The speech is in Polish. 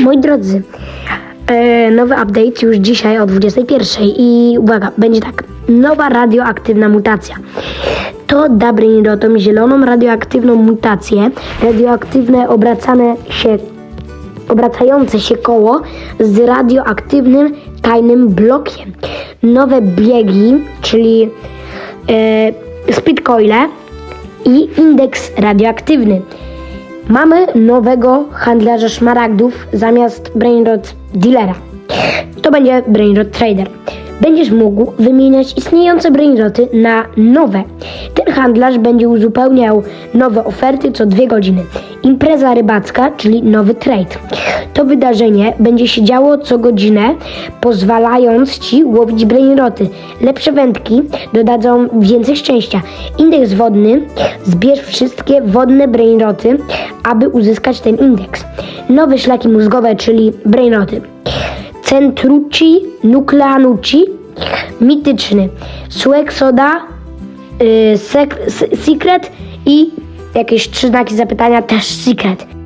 Moi drodzy, e, nowy update już dzisiaj o 21 i uwaga, będzie tak. Nowa radioaktywna mutacja. To da brainrotom zieloną radioaktywną mutację, radioaktywne obracane się, obracające się koło z radioaktywnym tajnym blokiem. Nowe biegi, czyli e, i indeks radioaktywny. Mamy nowego handlarza szmaragdów zamiast Brainrod Dealera. To będzie Brainrod Trader. Będziesz mógł wymieniać istniejące brainroty na nowe. Ten handlarz będzie uzupełniał nowe oferty co dwie godziny. Impreza rybacka, czyli nowy trade. To wydarzenie będzie się działo co godzinę, pozwalając Ci łowić brainroty. Lepsze wędki dodadzą więcej szczęścia. Indeks wodny. Zbierz wszystkie wodne brainroty, aby uzyskać ten indeks. Nowe szlaki mózgowe, czyli brainroty. Centruci Nucleanuci, mityczny, Suek Soda, yy, sek, Secret i jakieś trzy znaki zapytania, też Secret.